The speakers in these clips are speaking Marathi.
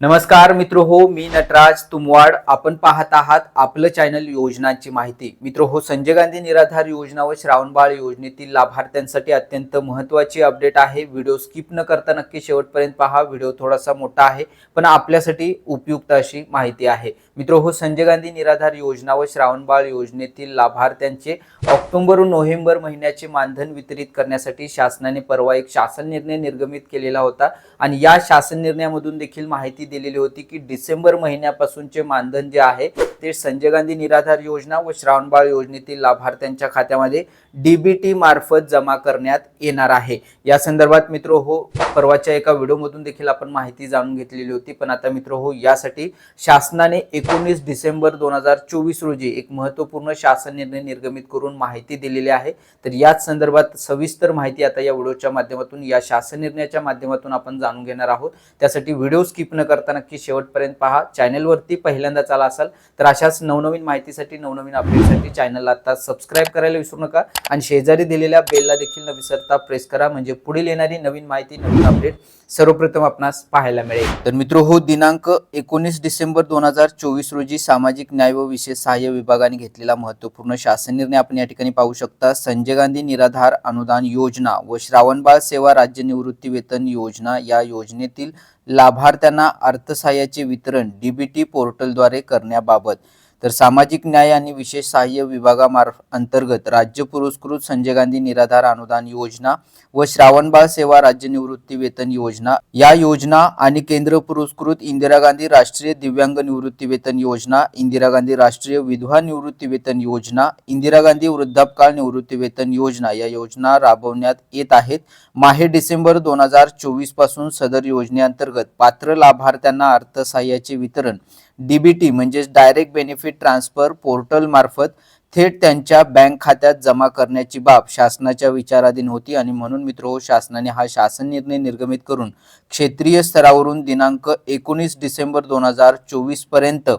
नमस्कार मित्र हो मी नटराज तुमवाड. आपण पाहत आहात आपलं चॅनल योजनांची माहिती. मित्र हो संजय गांधी निराधार योजना व श्रावणबाळ योजनेतील लाभार्थ्यांसाठी अत्यंत महत्त्वाची अपडेट आहे. व्हिडिओ स्किप न करता नक्की शेवटपर्यंत पहा. व्हिडिओ थोडासा मोठा आहे पण आपल्यासाठी उपयुक्त अशी माहिती आहे. मित्र हो संजय गांधी निराधार योजना व श्रावणबाळ योजनेतील लाभार्थ्यांचे ऑक्टोबर व नोव्हेंबर महिन्याचे मानधन वितरित करण्यासाठी शासनाने परवा एक शासन निर्णय निर्गमित केलेला होता. आणि या शासन निर्णयामधून देखील माहिती दिलेली होती की डिसेंबर महिन्यापासूनचे मानधन जे आहे ते संजय गांधी निराधार योजना व श्रावणबाळ योजनेतील लाभार्थ्यांच्या खात्यामध्ये डीबीटी मार्फत जमा करण्यात येणार आहे. या संदर्भात मित्र हो परवाच्या एका व्हिडिओमधून देखील आपण माहिती जाणून घेतलेली होती. पण आता मित्र हो यासाठी शासनाने एकोणीस डिसेंबर दोन हजार चोवीस रोजी एक महत्त्वपूर्ण शासन निर्णय निर्गमित करून माहिती दिलेली आहे. तर याच संदर्भात सविस्तर माहिती आता या व्हिडिओच्या माध्यमातून या शासन निर्णयाच्या माध्यमातून आपण जाणून घेणार आहोत. त्यासाठी व्हिडिओ स्किप न करता नक्की शेवटपर्यंत पहा चॅनलवरती पहिल्यांदा चाला असाल तर अशाच नवनवीन माहितीसाठी नवनवीन अपडेटसाठी चॅनलला आता सबस्क्राईब करायला विसरू नका. आणि शेजारी दिलेल्या बेलला देखील न विसरता प्रेस करा म्हणजे पुढील येणारी नवीन माहिती नवीन अपडेट सर्वप्रथम आपणास पाहायला मिळेल. तर मित्र हो दिनांक एकोणीस डिसेंबर दोन हजार चोवीस रोजी सामाजिक न्याय व विशेष सहाय्य विभागाने घेतलेला महत्त्वपूर्ण शासन निर्णय आपण या ठिकाणी पाहू शकता. संजय गांधी निराधार अनुदान योजना व श्रावणबाळ सेवा राज्य निवृत्ती वेतन योजना या योजनेतील लाभार्थ्यांना अर्थसहाय्याचे वितरण डीबीटी पोर्टलद्वारे करण्याबाबत तर सामाजिक न्याय आणि विशेष सहाय्य विभागामार्फ अंतर्गत राज्य पुरस्कृत संजय गांधी निराधार अनुदान योजना व श्रावणबाळ सेवा राज्य निवृत्ती वेतन योजना या योजना आणि केंद्र पुरस्कृत इंदिरा गांधी राष्ट्रीय दिव्यांग निवृत्ती वेतन योजना इंदिरा गांधी राष्ट्रीय विधवा निवृत्ती वेतन योजना इंदिरा गांधी वृद्धापकाळ निवृत्ती वेतन योजना या योजना राबवण्यात येत आहेत. माहे डिसेंबर दोन हजार चोवीसपासून सदर योजनेअंतर्गत पात्र लाभार्थ्यांना अर्थसहाय्याचे वितरण डीबीटी म्हणजेच डायरेक्ट बेनिफिट ट्रान्सफर पोर्टल मार्फत थेट त्यांच्या बँक खात्यात जमा करण्याची बाब शासनाच्या विचाराधीन होती आणि म्हणून मित्र हो शासनाने हा शासन निर्णय निर्गमित करून क्षेत्रीय स्तरावरून दिनांक एकोणीस डिसेंबर दोन हजार चोवीसपर्यंत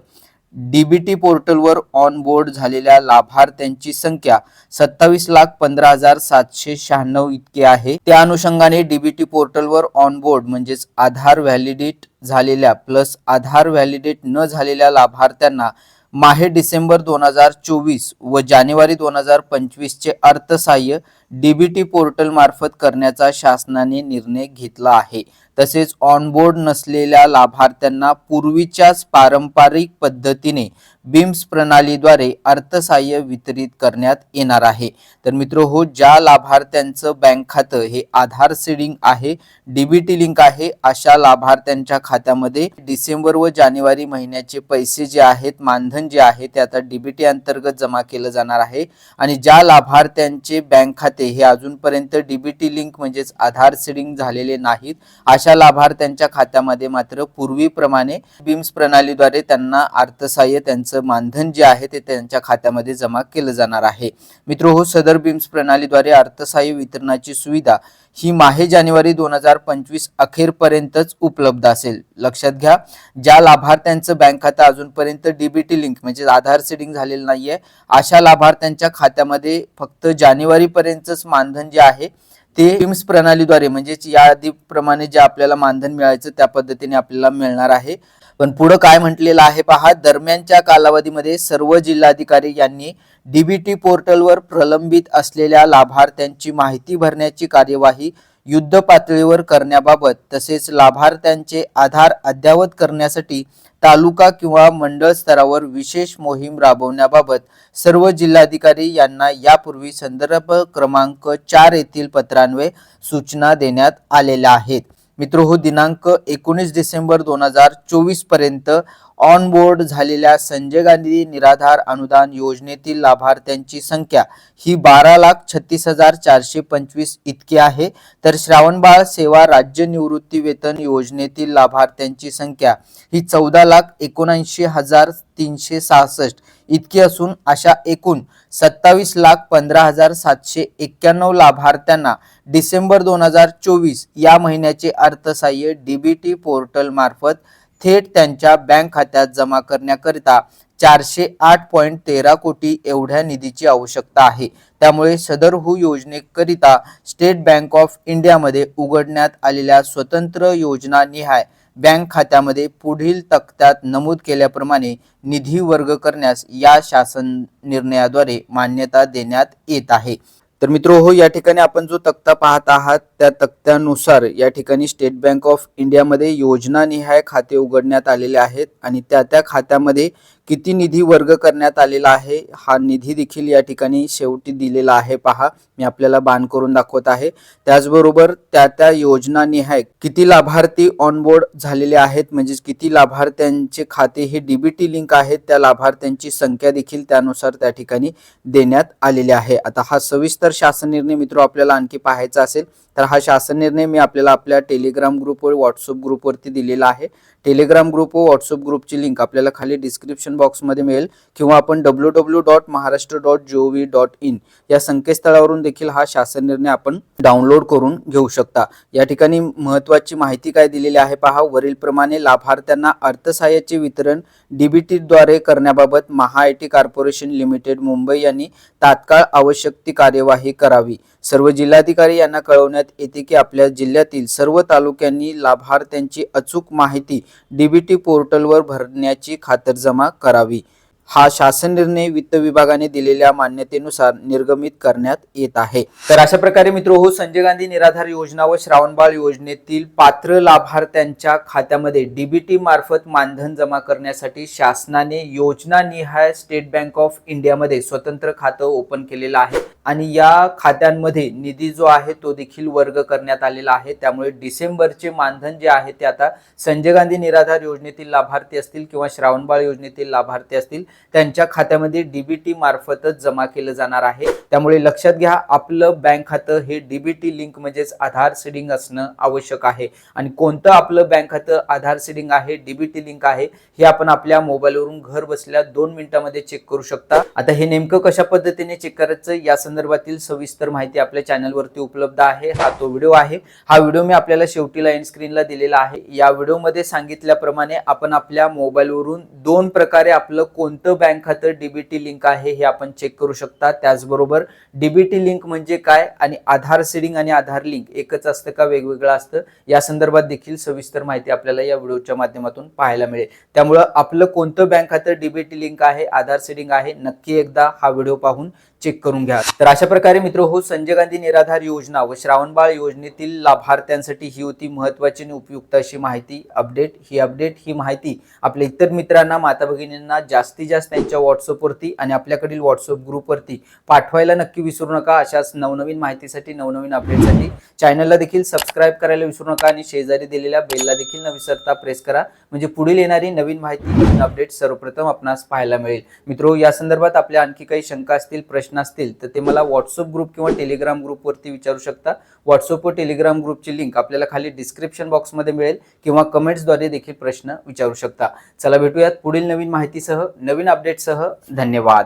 डीबीटी पोर्टलवर ऑन बोर्ड झालेल्या लाभार्थ्यांची संख्या सत्तावीस लाख पंधरा हजार सातशे शहाण्णव इतकी आहे. त्या अनुषंगाने डीबीटी पोर्टलवर ऑन बोर्ड म्हणजेच आधार व्हॅलिडेट झालेल्या प्लस आधार व्हॅलिडेट न झालेल्या लाभार्थ्यांना माहे डिसेंबर दोन हजार चोवीस व जानेवारी दोन हजार पंचवीसचे अर्थसहाय्य डीबीटी पोर्टल मार्फत करण्याचा शासनाने निर्णय घेतला आहे. तसेच ऑनबोर्ड नसलेल्या लाभार्थ्यांना पूर्वीच्याच पारंपरिक पद्धतीने बिम्स प्रणालीद्वारे अर्थसहाय्य वितरित करण्यात येणार आहे. तर मित्र हो ज्या लाभार्थ्यांचं बँक खातं हे आधार सीडिंग आहे डीबीटी लिंक आहे अशा लाभार्थ्यांच्या खात्यामध्ये डिसेंबर व जानेवारी महिन्याचे पैसे जे आहेत मानधन जे आहे ते आता डीबीटी अंतर्गत जमा केलं जाणार आहे. आणि ज्या लाभार्थ्यांचे बँक खाते हे अजूनपर्यंत डीबीटी लिंक म्हणजेच आधार सीडिंग झालेले नाहीत अशा लाभार्थ्यांच्या खात्यामध्ये मात्र पूर्वीप्रमाणे बिम्स प्रणालीद्वारे त्यांना अर्थसहाय्य त्यांचं मानधन जे आहे ते त्यांच्या खात्यामध्ये जमा केलं जाणार आहे. मित्र हो सदर बिम्स प्रणालीद्वारे अर्थसहाय्य वितरणाची सुविधा ही माहे जानेवारी दोन हजार पंचवीस अखेरपर्यंतच उपलब्ध असेल. लक्षात घ्या ज्या लाभार्थ्यांचं बँक खातं अजूनपर्यंत डीबीटी लिंक म्हणजे आधार सेडिंग झालेलं नाहीये अशा लाभार्थ्यांच्या खात्यामध्ये फक्त जानेवारीपर्यंतच मानधन जे आहे ते टीम्स प्रणालीद्वारे म्हणजेच या आधीप्रमाणे जे आपल्याला मानधन मिळायचं त्या पद्धतीने आपल्याला मिळणार आहे. पण पुढं काय म्हटलेलं आहे पहा दरम्यानच्या कालावधीमध्ये सर्व जिल्हाधिकारी यांनी डीबीटी पोर्टलवर प्रलंबित असलेल्या लाभार्थ्यांची माहिती भरण्याची कार्यवाही युद्ध पातळीवर करण्याबाबत तसेच लाभार्थ्यांचे आधार अद्ययावत करण्यासाठी तालुका किंवा मंडळ स्तरावर विशेष मोहीम राबवण्याबाबत सर्व जिल्हाधिकारी यांना यापूर्वी संदर्भ क्रमांक चार येथील पत्रान्वये सूचना देण्यात आलेल्या आहेत. मित्र हो दिनांक एकोणीस डिसेंबर दोन हजार चोवीसपर्यंत ऑन बोर्ड झालेल्या संजय गांधी निराधार अनुदान योजनेतील लाभार्थ्यांची संख्या ही बारा लाख छत्तीस हजार चारशे पंचवीस इतकी आहे. तर श्रावणबाळ सेवा राज्य निवृत्ती वेतन योजनेतील लाभार्थ्यांची संख्या ही चौदा लाख एकोणऐंशी हजार तीनशे सहासष्ट इतकी असून अशा एकूण सत्तावीस लाख पंधरा हजार सातशे एक्क्याण्णव लाभार्थ्यांना डिसेंबर दोन हजार चोवीस या महिन्याचे अर्थसहाय्य डीबीटी पोर्टल मार्फत थेट त्यांच्या बँक खात्यात जमा करण्याकरिता चारशे आठ पॉईंट तेरा कोटी एवढ्या निधीची आवश्यकता आहे. त्यामुळे सदर हू योजनेकरिता स्टेट बँक ऑफ इंडियामध्ये उघडण्यात आलेल्या स्वतंत्र योजना निहाय बँक खात्यामध्ये पुढील तक्त्यात नमूद केल्याप्रमाणे निधी वर्ग करण्यास या शासन निर्णयाद्वारे मान्यता देण्यात येत आहे. तर मित्रो हो या ठिकाणी आपण जो तक्ता पाहत आहात त्या तक्त्यानुसार या ठिकाणी स्टेट बँक ऑफ इंडियामध्ये योजनानिहाय खाते उघडण्यात आलेले आहेत आणि त्या त्या खात्यामध्ये किती निधी वर्ग करण्यात आलेला आहे हा निधी देखील या ठिकाणी शेवटी दिलेला आहे. पहा मी आपल्याला बाण करून दाखवत आहे. त्याचबरोबर त्या त्या योजनानिहाय किती लाभार्थी ऑनबोर्ड झालेले आहेत म्हणजेच किती लाभार्थ्यांचे खाते हे डीबीटी लिंक आहेत त्या लाभार्थ्यांची संख्या देखील त्यानुसार त्या ठिकाणी देण्यात आलेली आहे. आता हा सविस्तर शासन निर्णय मित्र आपल्याला आणखी पाहायचा असेल तर हा शासन निर्णय मी आपल्याला आपल्या टेलिग्राम ग्रुप व व्हॉट्सअप ग्रुपवरती दिलेला आहे. टेलिग्राम ग्रुप व व्हॉट्सअप ग्रुपची लिंक आपल्याला खाली डिस्क्रिप्शन बॉक्समध्ये मिळेल किंवा आपण W W dot Maharashtra dot G O V dot in या संकेतस्थळावरून देखील हा शासन निर्णय आपण डाउनलोड करून घेऊ शकता. या ठिकाणी महत्त्वाची माहिती काय दिलेली आहे पहा. वरीलप्रमाणे लाभार्थ्यांना अर्थसहाय्याचे वितरण डीबीटीद्वारे करण्याबाबत Maha I T corporation limited Mumbai यांनी तात्काळ आवश्यक ती कार्यवाही करावी. सर्व जिल्हाधिकारी यांना कळवण्यात येते की आपल्या जिल्ह्यातील सर्व तालुक्यांनी लाभार्थ्यांची अचूक माहिती डीबीटी पोर्टलवर भरण्याची खातरजमा करावी. हा शासन निर्णय वित्त विभागाने दिलेल्या मान्यतेनुसार निर्गमित करण्यात येत आहे. तर अशा प्रकारे मित्र हो संजय गांधी निराधार योजना व श्रावणबाळ योजनेतील पात्र लाभार्थ्यांच्या खात्यामध्ये डीबीटी मार्फत मानधन जमा करण्यासाठी शासनाने योजना निहाय स्टेट बँक ऑफ इंडियामध्ये स्वतंत्र खातं ओपन केलेलं आहे. आणि या खात्यांमध्ये निधी जो आहे तो देखील वर्ग करण्यात आलेला आहे. त्यामुळे डिसेंबरचे मानधन जे आहे ते आता संजय गांधी निराधार योजनेतील लाभार्थी असतील किंवा श्रावणबाळ योजनेतील लाभार्थी असतील त्यांच्या खात्यामध्ये डीबीटी मार्फतच जमा केलं जाणार आहे. त्यामुळे लक्षात घ्या आपलं बँक खातं हे डीबीटी लिंक म्हणजेच आधार सीडिंग असणं आवश्यक आहे. आणि कोणतं आपलं बँक खातं आधार सीडिंग आहे डीबीटी लिंक आहे हे आपण आपल्या मोबाईलवरून घर बसल्या दोन मिनिटांमध्ये चेक करू शकता. आता हे नेमकं कशा पद्धतीने चेक करायचं या संदर्भातील सविस्तर माहिती आपल्या चॅनलवरती उपलब्ध आहे. हा तो व्हिडिओ आहे. हा व्हिडिओ मी आपल्याला शेवटीला एंड स्क्रीनला दिलेला आहे. या व्हिडिओमध्ये सांगितल्याप्रमाणे आपण आपल्या मोबाईलवरून दोन प्रकारे आपलं कोणतं बँक खातं डीबीटी लिंक आहे हे आपण चेक करू शकता. त्याचबरोबर डीबीटी लिंक म्हणजे काय आणि आधार सिडिंग आणि आधार लिंक एकच असतं का वेगवेगळं असतं? या संदर्भात देखील सविस्तर माहिती आपल्याला या व्हिडिओच्या माध्यमातून पाहायला मिळेल. त्यामुळं आपलं कोणतं बँक खातं डीबीटी लिंक आहे आधार सिडिंग आहे नक्की एकदा हा व्हिडिओ पाहून चेक करून घ्या. तर अशा प्रकारे मित्र हो संजय गांधी निराधार योजना व श्रावणबाळ योजनेतील लाभार्थ्यांसाठी ही होती महत्वाची आणि उपयुक्त अशी माहिती अपडेट ही अपडेट ही माहिती आपल्या इतर मित्रांना माता भगिनींना जास्तीत जास्त त्यांच्या व्हॉट्सअपवरती आणि आपल्याकडील व्हॉट्सअप ग्रुपवरती पाठवायला नक्की विसरू नका. अशाच नवनवीन माहितीसाठी नवनवीन अपडेटसाठी चॅनलला देखील सबस्क्राईब करायला विसरू नका आणि शेजारी दिलेल्या बेलला देखील न विसरता प्रेस करा. म्हणजे पुढील येणारी नवीन माहिती नवीन अपडेट सर्वप्रथम आपणास पाहायला मिळेल. मित्रो या संदर्भात आपल्या आणखी काही शंका असतील प्रश्न प्रश्न असतील तर ते मला व्हॉट्सअप ग्रुप किंवा टेलिग्राम ग्रुपवरती विचारू शकता. व्हॉट्सअप व टेलिग्राम ग्रुपची लिंक आपल्याला खाली डिस्क्रिप्शन बॉक्समध्ये मिळेल किंवा कमेंट्सद्वारे देखील प्रश्न विचारू शकता. चला भेटूयात पुढील नवीन माहितीसह नवीन अपडेटसह धन्यवाद.